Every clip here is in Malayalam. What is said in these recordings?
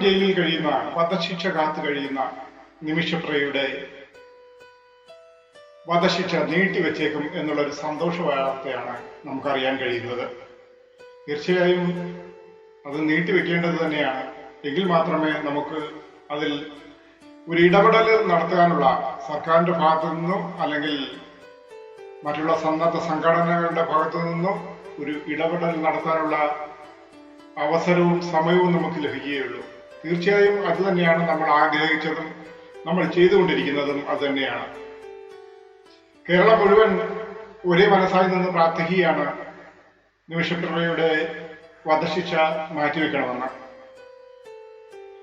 ജയിലിൽ കഴിയുന്ന വധശിക്ഷ കാത്തു കഴിയുന്ന നിമിഷപ്രിയയുടെ വധശിക്ഷ നീട്ടിവെച്ചേക്കും എന്നുള്ളൊരു സന്തോഷ വാർത്തയാണ് നമുക്കറിയാൻ കഴിയുന്നത്. തീർച്ചയായും അത് നീട്ടിവെക്കേണ്ടത് തന്നെയാണ്. എങ്കിൽ മാത്രമേ നമുക്ക് അതിൽ ഒരു ഇടപെടൽ നടത്താനുള്ള സർക്കാരിന്റെ ഭാഗത്തു നിന്നും അല്ലെങ്കിൽ മറ്റുള്ള സന്നദ്ധ സംഘടനകളുടെ ഭാഗത്തു നിന്നും ഒരു ഇടപെടൽ നടത്താനുള്ള അവസരവും സമയവും നമുക്ക് ലഭിക്കുകയുള്ളൂ. തീർച്ചയായും അത് തന്നെയാണ് നമ്മൾ ആഗ്രഹിച്ചതും നമ്മൾ ചെയ്തുകൊണ്ടിരിക്കുന്നതും അത് തന്നെയാണ്. കേരളം മുഴുവൻ ഒരേ മനസ്സായി നിന്ന് പ്രാർത്ഥിക്കുകയാണ്. നിമിഷപ്രഭയുടെ വധശിക്ഷ മാറ്റിവെക്കണമെന്ന്.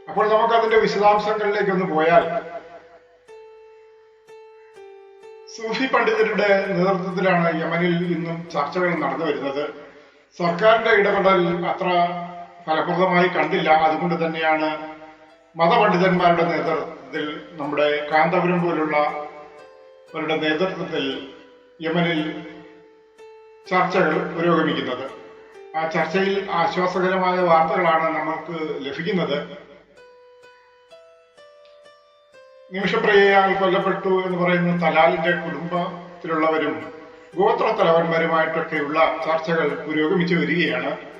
അപ്പോൾ നമുക്ക് അതിന്റെ വിശദാംശങ്ങളിലേക്ക് ഒന്ന് പോയാൽ സൂഫി പണ്ഡിതരുടെ നേതൃത്വത്തിലാണ് യമനിൽ ഇന്നും ചർച്ചകൾ നടന്നു വരുന്നത് സർക്കാരിന്റെ ഇടപെടൽ അത്ര ഫലപ്രദമായി കണ്ടില്ല. അതുകൊണ്ട് തന്നെയാണ് മതപണ്ഡിതന്മാരുടെ നേതൃത്വത്തിൽ നമ്മുടെ കാന്തപുരം പോലുള്ള അവരുടെ നേതൃത്വത്തിൽ യമനിൽ ചർച്ചകൾ പുരോഗമിക്കുന്നത്. ആ ചർച്ചയിൽ ആശ്വാസകരമായ വാർത്തകളാണ് നമുക്ക് ലഭിക്കുന്നത്. നിമിഷപ്രിയയാൽ കൊല്ലപ്പെട്ടു എന്ന് പറയുന്ന തലാലിന്റെ കുടുംബത്തിലുള്ളവരും ഗോത്ര തലവന്മാരുമായിട്ടൊക്കെയുള്ള ചർച്ചകൾ പുരോഗമിച്ചു വരികയാണ്.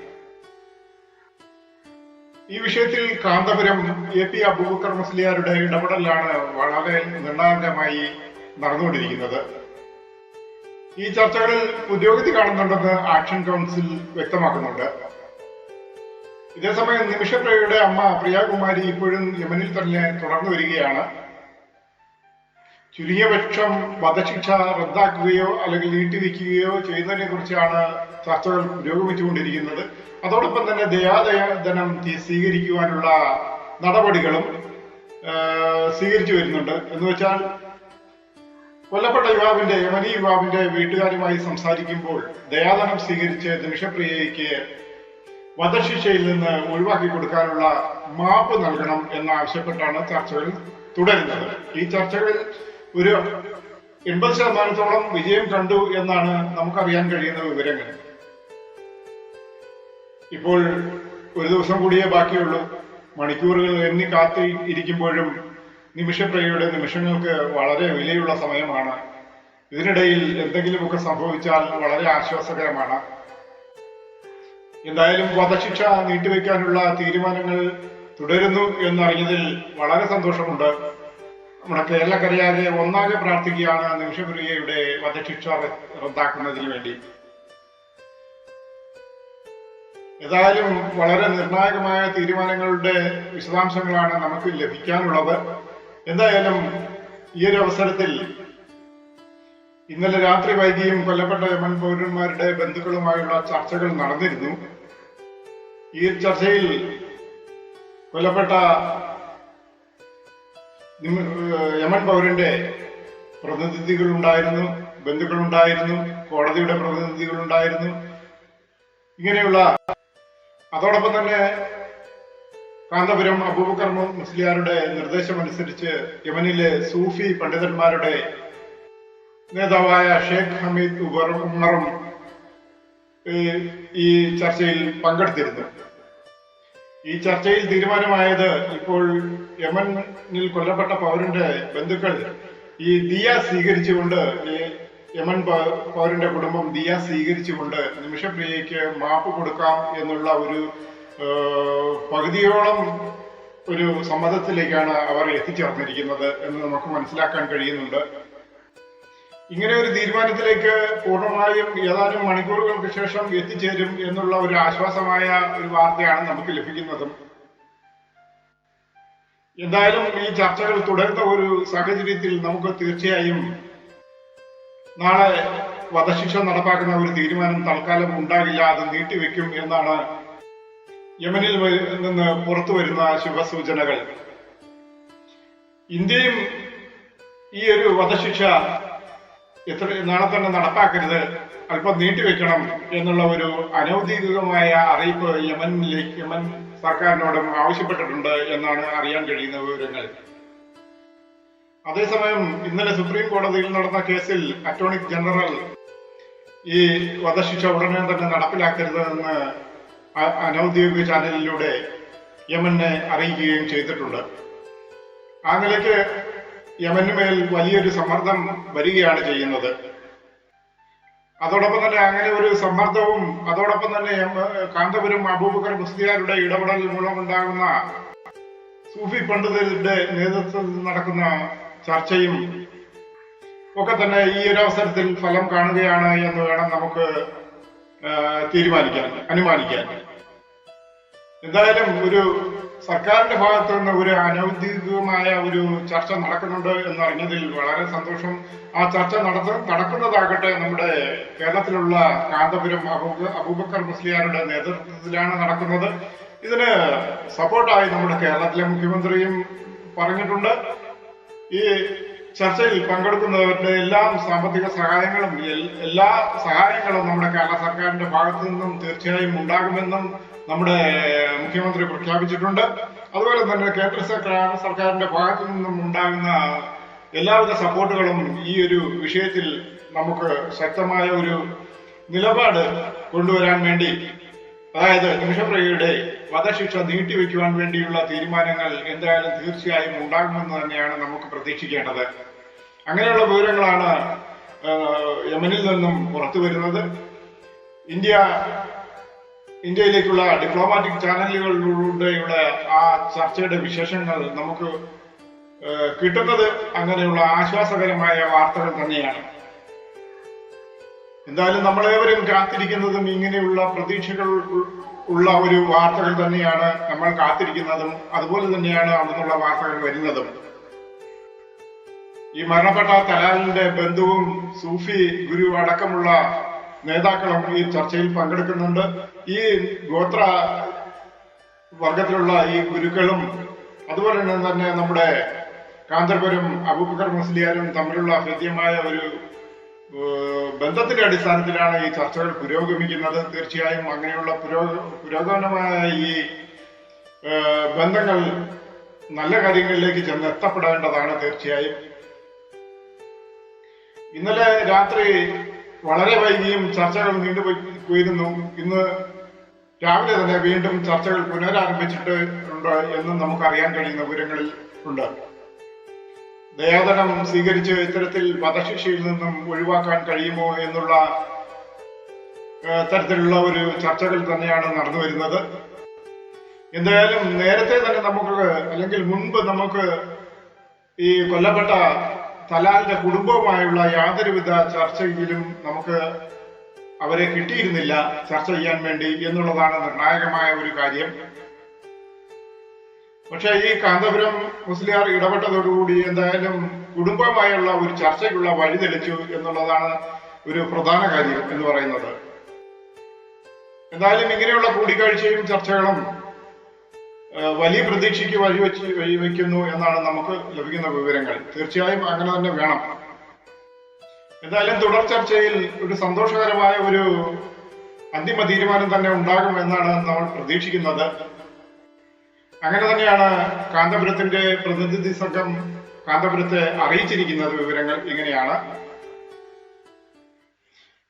ഈ വിഷയത്തിൽ കാന്തപുരം എ പി അബൂബക്കർ മുസ്ലിയാരുടെ ഇടപെടലാണ് വളരെ നിർണായകമായി നടന്നുകൊണ്ടിരിക്കുന്നത്. ഈ ചർച്ചകളിൽ പുരോഗതി കാണുന്നുണ്ടെന്ന് ആക്ഷൻ കൗൺസിൽ വ്യക്തമാക്കുന്നുണ്ട്. ഇതേസമയം നിമിഷപ്രിയയുടെ അമ്മ പ്രിയാകുമാരി ഇപ്പോഴും യമനിൽ തന്നെ തുടർന്നു വരികയാണ്. ചുരുങ്ങിയ പക്ഷം വധശിക്ഷ റദ്ദാക്കുകയോ അല്ലെങ്കിൽ നീട്ടിവെക്കുകയോ ചെയ്യുന്നതിനെ കുറിച്ചാണ് ചർച്ചകൾ പുരോഗമിച്ചുകൊണ്ടിരിക്കുന്നത്. അതോടൊപ്പം തന്നെ ദയാദയാധനം സ്വീകരിക്കുവാനുള്ള നടപടികളും സ്വീകരിച്ചു വരുന്നുണ്ട്. എന്ന് വെച്ചാൽ കൊല്ലപ്പെട്ട യുവാവിന്റെ യമനി യുവാവിന്റെ വീട്ടുകാരുമായി സംസാരിക്കുമ്പോൾ ദയാധനം സ്വീകരിച്ച് നിമിഷപ്രിയയ്ക്ക് വധശിക്ഷയിൽ നിന്ന് ഒഴിവാക്കി കൊടുക്കാനുള്ള മാപ്പ് നൽകണം എന്നാവശ്യപ്പെട്ടാണ് ചർച്ചകൾ തുടരുന്നത്. ഈ ചർച്ചകളിൽ ഒരു എൺപത് ശതമാനത്തോളം വിജയം കണ്ടു എന്നാണ് നമുക്കറിയാൻ കഴിയുന്ന വിവരങ്ങൾ. ഇപ്പോൾ ഒരു ദിവസം കൂടിയേ ബാക്കിയുള്ളൂ. മണിക്കൂറുകൾ എണ്ണി കാത്തി ഇരിക്കുമ്പോഴും നിമിഷപ്രിയയുടെ നിമിഷങ്ങൾക്ക് വളരെ വിലയുള്ള സമയമാണ്. ഇതിനിടയിൽ എന്തെങ്കിലുമൊക്കെ സംഭവിച്ചാൽ വളരെ ആശ്വാസകരമാണ്. എന്തായാലും വധശിക്ഷ നീട്ടിവെക്കാനുള്ള തീരുമാനങ്ങൾ തുടരുന്നു എന്നറിഞ്ഞതിൽ വളരെ സന്തോഷമുണ്ട്. നമ്മുടെ കേരളക്കരയാതെ ഒന്നാകെ പ്രാർത്ഥിക്കുകയാണ് നിമിഷപ്രിയയുടെ വധശിക്ഷ റദ്ദാക്കുന്നതിന് വേണ്ടി. ഏതായാലും വളരെ നിർണായകമായ തീരുമാനങ്ങളുടെ വിശദാംശങ്ങളാണ് നമുക്ക് ലഭിക്കാനുള്ളത്. എന്തായാലും ഈ ഒരു അവസരത്തിൽ ഇന്നലെ രാത്രി വൈകിയും കൊല്ലപ്പെട്ട യമൻ പൗരന്മാരുടെ ബന്ധുക്കളുമായുള്ള ചർച്ചകൾ നടന്നിരുന്നു. ഈ ചർച്ചയിൽ കൊല്ലപ്പെട്ട യമൻ പൗരന്റെ പ്രതിനിധികളുണ്ടായിരുന്നു ബന്ധുക്കളുണ്ടായിരുന്നു കോടതിയുടെ പ്രതിനിധികളുണ്ടായിരുന്നു. ഇങ്ങനെയുള്ള അതോടൊപ്പം തന്നെ കാന്തപുരം അബൂബക്കർ മുസ്ലിയാരുടെ നിർദ്ദേശമനുസരിച്ച് യമനിലെ സൂഫി പണ്ഡിതന്മാരുടെ നേതാവായ ഷേഖ് ഹമീദ് ഉമറും ഈ ചർച്ചയിൽ പങ്കെടുത്തിരുന്നു. ഈ ചർച്ചയിൽ തീരുമാനമായത് ഇപ്പോൾ യമനിൽ കൊല്ലപ്പെട്ട പൗരന്റെ ബന്ധുക്കൾ ഈ ദിയ സ്വീകരിച്ചുകൊണ്ട് യമൻ പൗരന്റെ കുടുംബം ദിയ സ്വീകരിച്ചുകൊണ്ട് നിമിഷപ്രിയയ്ക്ക് മാപ്പ് കൊടുക്കാം എന്നുള്ള ഒരു പകുതിയോളം ഒരു സമ്മതത്തിലേക്കാണ് അവർ എത്തിച്ചേർന്നിരിക്കുന്നത് എന്ന് നമുക്ക് മനസ്സിലാക്കാൻ കഴിയുന്നുണ്ട്. ഇങ്ങനെ ഒരു തീരുമാനത്തിലേക്ക് പൂർണമായും ഏതാനും മണിക്കൂറുകൾക്ക് ശേഷം എത്തിച്ചേരും എന്നുള്ള ഒരു ആശ്വാസമായ ഒരു വാർത്തയാണ് നമുക്ക് ലഭിക്കുന്നതും. എന്തായാലും ഈ ചർച്ചകൾ തുടരുന്ന ഒരു സാഹചര്യത്തിൽ നമുക്ക് തീർച്ചയായും നാളെ വധശിക്ഷ നടപ്പാക്കുന്ന ഒരു തീരുമാനം തൽക്കാലം ഉണ്ടാകില്ല അത് നീട്ടിവെക്കും എന്നാണ് യമനിൽ നിന്ന് പുറത്തു വരുന്ന ശുഭസൂചനകൾ. ഇന്ത്യയും ഈ ഒരു വധശിക്ഷ എത്ര നാളെ തന്നെ നടപ്പാക്കരുത്. അല്പം നീട്ടിവെക്കണം എന്നുള്ള ഒരു അനൗദ്യോഗികമായ അറിയിപ്പ് യമനിലേക്ക് യമൻ സർക്കാരിനോടും ആവശ്യപ്പെട്ടിട്ടുണ്ട് എന്നാണ് അറിയാൻ കഴിയുന്ന വിവരങ്ങൾ. അതേസമയം ഇന്നലെ സുപ്രീം കോടതിയിൽ നടന്ന കേസിൽ അറ്റോർണി ജനറൽ ഈ വധശിക്ഷ ഉടനെ തന്നെ നടപ്പിലാക്കരുതെന്ന് അനൗദ്യോഗിക ചാനലിലൂടെ യമനെ അറിയിക്കുകയും ചെയ്തിട്ടുണ്ട്. ആ നിലയ്ക്ക് യമന് മേൽ വലിയൊരു സമ്മർദ്ദം വരികയാണ് ചെയ്യുന്നത്. അതോടൊപ്പം തന്നെ അങ്ങനെ ഒരു സമ്മർദ്ദവും അതോടൊപ്പം തന്നെ കാന്തപുരം അബൂബക്കർ മുസ്ലിയാരുടെ ഇടപെടൽ മൂലമുണ്ടാകുന്ന സൂഫി പണ്ഡിതരുടെ നേതൃത്വത്തിൽ നടക്കുന്ന ചർച്ചയും ഒക്കെ തന്നെ ഈ ഒരു അവസരത്തിൽ ഫലം കാണുകയാണ് എന്ന് വേണം നമുക്ക് തീരുമാനിക്കാൻ അനുമാനിക്കാൻ. എന്തായാലും ഒരു സർക്കാരിന്റെ ഭാഗത്തു നിന്ന് ഒരു അനൗദ്യോഗികമായ ഒരു ചർച്ച നടക്കുന്നുണ്ട് എന്ന് അറിഞ്ഞതിൽ വളരെ സന്തോഷം. ആ ചർച്ച നടത്ത നടക്കുന്നതാകട്ടെ നമ്മുടെ കേരളത്തിലുള്ള കാന്തപുരം അബൂബ- അബൂബക്കർ മുസ്ലിയാരുടെ നേതൃത്വത്തിലാണ് നടക്കുന്നത്. ഇതിന് സപ്പോർട്ടായി നമ്മുടെ കേരളത്തിലെ മുഖ്യമന്ത്രിയും പറഞ്ഞിട്ടുണ്ട്. ഈ ചർച്ചയിൽ പങ്കെടുക്കുന്നവരുടെ എല്ലാ സാമ്പത്തിക സഹായങ്ങളും എല്ലാ സഹായങ്ങളും നമ്മുടെ കേരള സർക്കാരിന്റെ ഭാഗത്തു നിന്നും തീർച്ചയായും ഉണ്ടാകുമെന്നും നമ്മുടെ മുഖ്യമന്ത്രി പ്രഖ്യാപിച്ചിട്ടുണ്ട്. അതുപോലെ തന്നെ കേന്ദ്ര സർക്കാർ സർക്കാരിന്റെ ഭാഗത്തു നിന്നും ഉണ്ടാകുന്ന എല്ലാവിധ സപ്പോർട്ടുകളും ഈ ഒരു വിഷയത്തിൽ നമുക്ക് ശക്തമായ ഒരു നിലപാട് കൊണ്ടുവരാൻ വേണ്ടി അതായത് നിമിഷപ്രിയയുടെ വധശിക്ഷ നീട്ടിവെക്കുവാൻ വേണ്ടിയുള്ള തീരുമാനങ്ങൾ എന്തായാലും തീർച്ചയായും ഉണ്ടാകുമെന്ന് തന്നെയാണ് നമുക്ക് പ്രതീക്ഷിക്കേണ്ടത്. അങ്ങനെയുള്ള വിവരങ്ങളാണ് യമനിൽ നിന്നും പുറത്തു വരുന്നത് ഇന്ത്യ ഇന്ത്യയിലേക്കുള്ള ഡിപ്ലോമാറ്റിക് ചാനലുകളിലൂടെയുള്ള ആ ചർച്ചയുടെ വിശേഷങ്ങൾ നമുക്ക് കിട്ടുന്നത് അങ്ങനെയുള്ള ആശ്വാസകരമായ വാർത്തകൾ തന്നെയാണ്. എന്തായാലും നമ്മളേവരും കാത്തിരിക്കുന്നതും ഇങ്ങനെയുള്ള പ്രതീക്ഷകൾ ഉള്ള ഒരു വാർത്തകൾ തന്നെയാണ് നമ്മൾ കാത്തിരിക്കുന്നതും അതുപോലെ തന്നെയാണ് അവിടുന്നുള്ള വാർത്തകൾ വരുന്നതും. ഈ മരണപ്പെട്ട തലാലിന്റെ ബന്ധുവും സൂഫി ഗുരു അടക്കമുള്ള നേതാക്കളും ഈ ചർച്ചയിൽ പങ്കെടുക്കുന്നുണ്ട്. ഈ ഗോത്ര വർഗത്തിലുള്ള ഈ ഗുരുക്കളും അതുപോലെ തന്നെ നമ്മുടെ കാന്തപുരം അബൂബക്കർ മുസ്ലിയാരും തമ്മിലുള്ള ഹൃദ്യമായ ഒരു ബന്ധത്തിന്റെ അടിസ്ഥാനത്തിലാണ് ഈ ചർച്ചകൾ പുരോഗമിക്കുന്നത്. തീർച്ചയായും അങ്ങനെയുള്ള പുരോ പുരോഗമനമായ ഈ ബന്ധങ്ങൾ നല്ല കാര്യങ്ങളിലേക്ക് ചെന്ന് എത്തപ്പെടേണ്ടതാണ് തീർച്ചയായും. ഇന്നലെ രാത്രി വളരെ വൈകിയും ചർച്ചകൾ നീണ്ടുപോയിരുന്നു ഇന്ന് രാവിലെ തന്നെ വീണ്ടും ചർച്ചകൾ പുനരാരംഭിച്ചിട്ട് ഉണ്ട് എന്നും നമുക്ക് അറിയാൻ കഴിയുന്ന വിവരങ്ങളിൽ ഉണ്ട്. ദയാദനം സ്വീകരിച്ച് ഇത്തരത്തിൽ വധശിക്ഷയിൽ നിന്നും ഒഴിവാക്കാൻ കഴിയുമോ എന്നുള്ള തരത്തിലുള്ള ഒരു ചർച്ചകൾ തന്നെയാണ് നടന്നു വരുന്നത്. എന്തായാലും നേരത്തെ തന്നെ നമുക്ക് അല്ലെങ്കിൽ മുൻപ് നമുക്ക് ഈ കൊല്ലപ്പെട്ട തലാലിന്റെ കുടുംബവുമായുള്ള യാതൊരുവിധ ചർച്ചയിലും നമുക്ക് അവരെ കിട്ടിയിരുന്നില്ല ചർച്ച ചെയ്യാൻ വേണ്ടി എന്നുള്ളതാണ് നിർണായകമായ ഒരു കാര്യം. പക്ഷേ ഈ കാന്തപുരം മുസ്ലിയാർ ഇടപെട്ടതോടുകൂടി എന്തായാലും കുടുംബമായുള്ള ഒരു ചർച്ചയ്ക്കുള്ള വഴി തെളിച്ചു എന്നുള്ളതാണ് ഒരു പ്രധാന കാര്യം എന്ന് പറയുന്നത്. എന്തായാലും ഇങ്ങനെയുള്ള കൂടിക്കാഴ്ചയും ചർച്ചകളും വലിയ പ്രതീക്ഷയ്ക്ക് വഴിവെച്ച് വഴിവെക്കുന്നു എന്നാണ് നമുക്ക് ലഭിക്കുന്ന വിവരങ്ങൾ. തീർച്ചയായും അങ്ങനെ തന്നെ വേണം. എന്തായാലും തുടർ ചർച്ചയിൽ ഒരു സന്തോഷകരമായ ഒരു അന്തിമ തീരുമാനം തന്നെ ഉണ്ടാകും എന്നാണ് നമ്മൾ പ്രതീക്ഷിക്കുന്നത്. അങ്ങനെ തന്നെയാണ് കാന്തപുരത്തിന്റെ പ്രതിനിധി സംഘം കാന്തപുരത്തെ അറിയിച്ചിരിക്കുന്നത് വിവരങ്ങൾ ഇങ്ങനെയാണ്.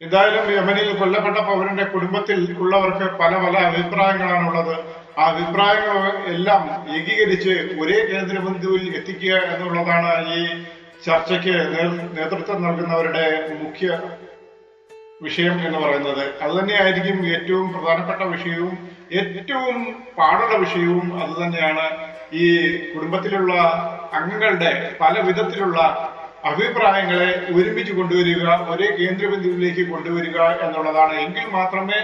എന്തായാലും യമനിൽ കൊല്ലപ്പെട്ട പൗരന്റെ കുടുംബത്തിൽ ഉള്ളവർക്ക് പല പല അഭിപ്രായങ്ങളാണ് ഉള്ളത് ആ അഭിപ്രായങ്ങൾ എല്ലാം ഏകീകരിച്ച് ഒരേ കേന്ദ്രബിന്ദുവിൽ എത്തിക്കുക എന്നുള്ളതാണ് ഈ ചർച്ചയ്ക്ക് നേതൃത്വം നൽകുന്നവരുടെ മുഖ്യ വിഷയം എന്ന് പറയുന്നത്. അത് തന്നെയായിരിക്കും ഏറ്റവും പ്രധാനപ്പെട്ട വിഷയവും ഏറ്റവും പാടുള്ള വിഷയവും അത് തന്നെയാണ് ഈ കുടുംബത്തിലുള്ള അംഗങ്ങളുടെ പല വിധത്തിലുള്ള അഭിപ്രായങ്ങളെ ഒരുമിച്ച് കൊണ്ടുവരിക ഒരേ കേന്ദ്രബിന്ദുവിലേക്ക് കൊണ്ടുവരിക എന്നുള്ളതാണ്. എങ്കിൽ മാത്രമേ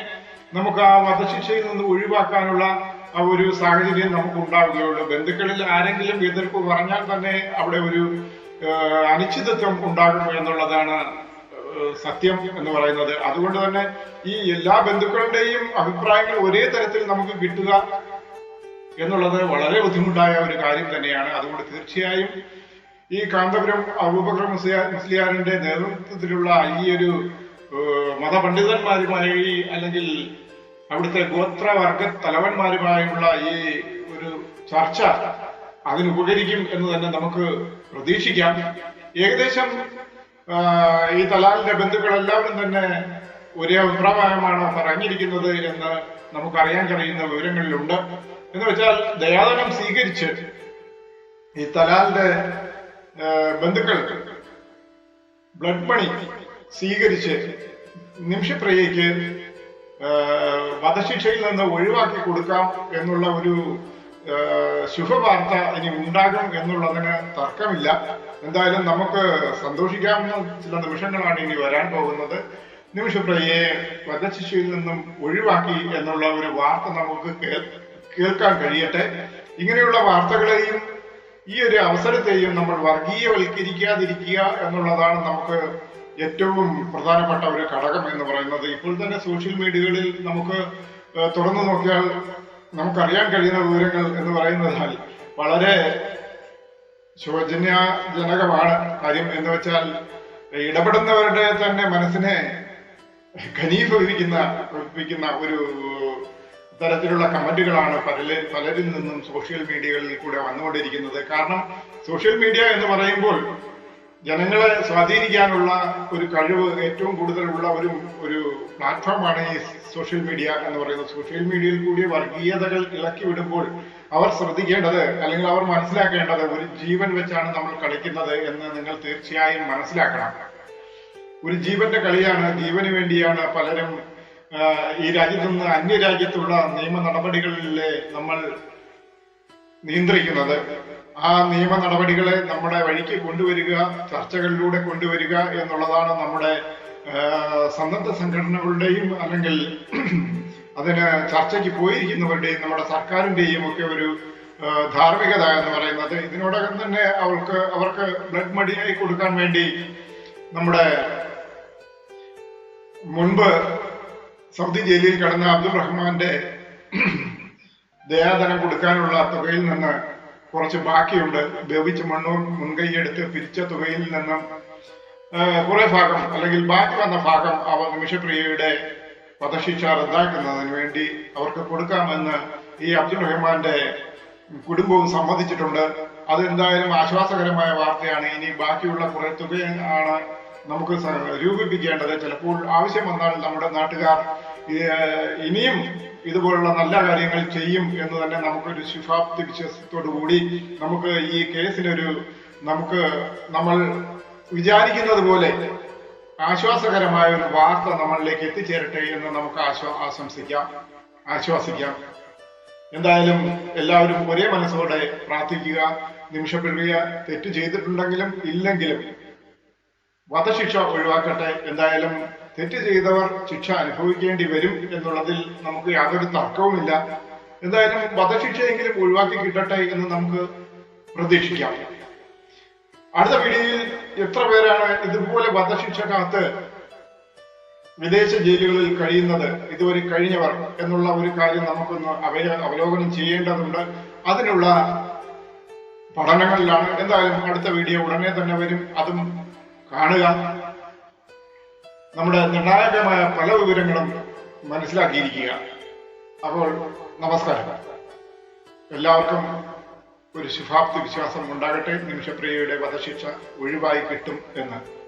നമുക്ക് ആ വധശിക്ഷയിൽ നിന്ന് ഒഴിവാക്കാനുള്ള ഒരു സാഹചര്യം നമുക്ക് ഉണ്ടാവുകയുള്ളൂ. ബന്ധുക്കളിൽ ആരെങ്കിലും എതിർപ്പ് പറഞ്ഞാൽ തന്നെ അവിടെ ഒരു അനിശ്ചിതത്വം ഉണ്ടാകും എന്നുള്ളതാണ് സത്യം എന്ന് പറയുന്നത്. അതുകൊണ്ട് തന്നെ ഈ എല്ലാ ബന്ധുക്കളുടെയും അഭിപ്രായങ്ങൾ ഒരേ തരത്തിൽ നമുക്ക് കിട്ടുക എന്നുള്ളത് വളരെ ബുദ്ധിമുട്ടായ ഒരു കാര്യം തന്നെയാണ്. അതുകൊണ്ട് തീർച്ചയായും ഈ കാന്തപുരം അബൂബക്കർ മുസ്ലിയാ- മുസ്ലിയാറിന്റെ നേതൃത്വത്തിലുള്ള ഈ ഒരു മതപണ്ഡിതന്മാരുമായി അല്ലെങ്കിൽ അവിടുത്തെ ഗോത്രവർഗ തലവന്മാരുമായുള്ള ഈ ഒരു ചർച്ച അതിനുപകരിക്കും എന്ന് തന്നെ നമുക്ക് പ്രതീക്ഷിക്കാം. ഏകദേശം ഈ തലാലിന്റെ ബന്ധുക്കൾ എല്ലാവരും തന്നെ ഒരേ അഭിപ്രായമാണ് പറഞ്ഞിരിക്കുന്നത് എന്ന് നമുക്കറിയാൻ കഴിയുന്ന വിവരങ്ങളിലുണ്ട്. എന്ന് വെച്ചാൽ ദയാദനം സ്വീകരിച്ച് ഈ തലാലിന്റെ ബന്ധുക്കൾ ബ്ലഡ് മണി സ്വീകരിച്ച് നിമിഷപ്രിയയ്ക്ക് വധശിക്ഷയിൽ നിന്ന് ഒഴിവാക്കി കൊടുക്കാം എന്നുള്ള ഒരു ശുഭവാർത്ത ഇനി ഉണ്ടാകും എന്നുള്ളതിന് തർക്കമില്ല. എന്തായാലും നമുക്ക് സന്തോഷിക്കാവുന്ന ചില നിമിഷങ്ങളാണ് ഇനി വരാൻ പോകുന്നത്. നിമിഷപ്രിയയെ വധശിക്ഷയിൽ നിന്നും ഒഴിവാക്കി എന്നുള്ള ഒരു വാർത്ത നമുക്ക് കേൾക്കാൻ കഴിയട്ടെ. ഇങ്ങനെയുള്ള വാർത്തകളെയും ഈ ഒരു അവസരത്തെയും നമ്മൾ വർഗീയവൽക്കരിക്കാതിരിക്കുക എന്നുള്ളതാണ് നമുക്ക് ഏറ്റവും പ്രധാനപ്പെട്ട ഒരു ഘടകം എന്ന് പറയുന്നത് ഇപ്പോൾ തന്നെ സോഷ്യൽ മീഡിയകളിൽ നമുക്ക് തുറന്നു നോക്കിയാൽ നമുക്കറിയാൻ കഴിയുന്ന വിവരങ്ങൾ എന്ന് പറയുന്നതിനാൽ വളരെ ശോചനീയജനകമാണ് കാര്യം എന്ന് വെച്ചാൽ ഇടപെടുന്നവരുടെ തന്നെ മനസ്സിനെ ഖനീഭവിക്കുന്ന ഭവിപ്പിക്കുന്ന ഒരു തരത്തിലുള്ള കമന്റുകളാണ് പലരിൽ പലരിൽ നിന്നും സോഷ്യൽ മീഡിയകളിൽ കൂടെ വന്നുകൊണ്ടിരിക്കുന്നത്. കാരണം സോഷ്യൽ മീഡിയ എന്ന് പറയുമ്പോൾ ജനങ്ങളെ സ്വാധീനിക്കാനുള്ള ഒരു കഴിവ് ഏറ്റവും കൂടുതലുള്ള ഒരു ഒരു പ്ലാറ്റ്ഫോമാണ് ഈ സോഷ്യൽ മീഡിയ എന്ന് പറയുന്നത്. സോഷ്യൽ മീഡിയയിൽ കൂടി വർഗീയതകൾ ഇളക്കി വിടുമ്പോൾ അവർ ശ്രദ്ധിക്കേണ്ടത് അല്ലെങ്കിൽ അവർ മനസ്സിലാക്കേണ്ടത് ഒരു ജീവൻ വെച്ചാണ് നമ്മൾ കളിക്കുന്നത് എന്ന് നിങ്ങൾ തീർച്ചയായും മനസ്സിലാക്കണം. ഒരു ജീവന്റെ കളിയാണ് ജീവന് വേണ്ടിയാണ് പലരും ഈ രാജ്യത്തു നിന്ന് അന്യരാജ്യത്തുള്ള നിയമ നടപടികളിലെ നമ്മൾ നിയന്ത്രിക്കുന്നത്. ആ നിയമ നടപടികളെ നമ്മുടെ വഴിക്ക് കൊണ്ടുവരിക ചർച്ചകളിലൂടെ കൊണ്ടുവരിക എന്നുള്ളതാണ് നമ്മുടെ സന്നദ്ധ സംഘടനകളുടെയും അല്ലെങ്കിൽ അതിന് ചർച്ചയ്ക്ക് പോയിരിക്കുന്നവരുടെയും നമ്മുടെ സർക്കാരിന്റെയും ഒക്കെ ഒരു ധാർമ്മികത എന്ന് പറയുന്നത്. ഇതിനോടകം തന്നെ അവൾക്ക് അവർക്ക് ബ്ലഡ് മടിയായി കൊടുക്കാൻ വേണ്ടി നമ്മുടെ മുൻപ് സൗദി ജയിലിൽ കിടന്ന അബ്ദുൾ റഹ്മാന്റെ ദയാധനം കൊടുക്കാനുള്ള തുകയിൽ നിന്ന് കുറച്ച് ബാക്കിയുണ്ട്. ഉപയോഗിച്ച് മണ്ണൂർ മുൻകൈയെടുത്ത് പിരിച്ച തുകയിൽ നിന്നും കുറെ ഭാഗം അല്ലെങ്കിൽ ബാക്കി വന്ന ഭാഗം അവർ നിമിഷപ്രിയയുടെ വധശിക്ഷ റദ്ദാക്കുന്നതിന് വേണ്ടി അവർക്ക് കൊടുക്കാമെന്ന് ഈ അബ്ദുൾ റഹ്മാന്റെ കുടുംബവും സമ്മതിച്ചിട്ടുണ്ട്. അതെന്തായാലും ആശ്വാസകരമായ വാർത്തയാണ്. ഇനി ബാക്കിയുള്ള കുറെ തുകയാണ് നമുക്ക് രൂപിപ്പിക്കേണ്ടത്. ചിലപ്പോൾ ആവശ്യം വന്നാൽ നമ്മുടെ നാട്ടുകാർ ഇനിയും ഇതുപോലുള്ള നല്ല കാര്യങ്ങൾ ചെയ്യും എന്ന് തന്നെ നമുക്കൊരു ശുഭാപ്തി വിശ്വാസത്തോടു കൂടി നമുക്ക് ഈ കേസിനൊരു നമുക്ക് നമ്മൾ വിചാരിക്കുന്നത് പോലെ ആശ്വാസകരമായ ഒരു വാർത്ത നമ്മളിലേക്ക് എത്തിച്ചേരട്ടെ എന്ന് നമുക്ക് ആശ്വാ ആശംസിക്കാം. ആശ്വാസിക്കാം. എന്തായാലും എല്ലാവരും ഒരേ മനസ്സോടെ പ്രാർത്ഥിക്കുക. നിമിഷപ്പെടുക തെറ്റ് ചെയ്തിട്ടുണ്ടെങ്കിലും ഇല്ലെങ്കിലും വധശിക്ഷ ഒഴിവാക്കട്ടെ. എന്തായാലും തെറ്റ് ചെയ്തവർ ശിക്ഷ അനുഭവിക്കേണ്ടി വരും എന്നുള്ളതിൽ നമുക്ക് യാതൊരു തർക്കവുമില്ല. എന്തായാലും വധശിക്ഷയെങ്കിലും ഒഴിവാക്കി കിട്ടട്ടെ എന്ന് നമുക്ക് പ്രതീക്ഷിക്കാം. അടുത്ത വീഡിയോയിൽ എത്ര പേരാണ് ഇതുപോലെ വധശിക്ഷ കാത്ത് വിദേശ ജയിലുകളിൽ കഴിയുന്നത്? ഇതുവരെ കഴിഞ്ഞവർ എന്നുള്ള ഒരു കാര്യം നമുക്കൊന്ന് അവയ അവലോകനം ചെയ്യേണ്ടതുണ്ട്. അതിനുള്ള പഠനങ്ങളിലാണ്. എന്തായാലും അടുത്ത വീഡിയോ ഉടനെ തന്നെ വരും. അതും കാണുക. നമ്മുടെ നിർണായകമായ പല വിവരങ്ങളും മനസ്സിലാക്കിയിരിക്കുക. അപ്പോൾ നമസ്കാരം. എല്ലാവർക്കും ഒരു ശുഭാപ്തി വിശ്വാസം ഉണ്ടാകട്ടെ. നിമിഷപ്രിയയുടെ വധശിക്ഷ ഒഴിവായി കിട്ടും എന്ന്.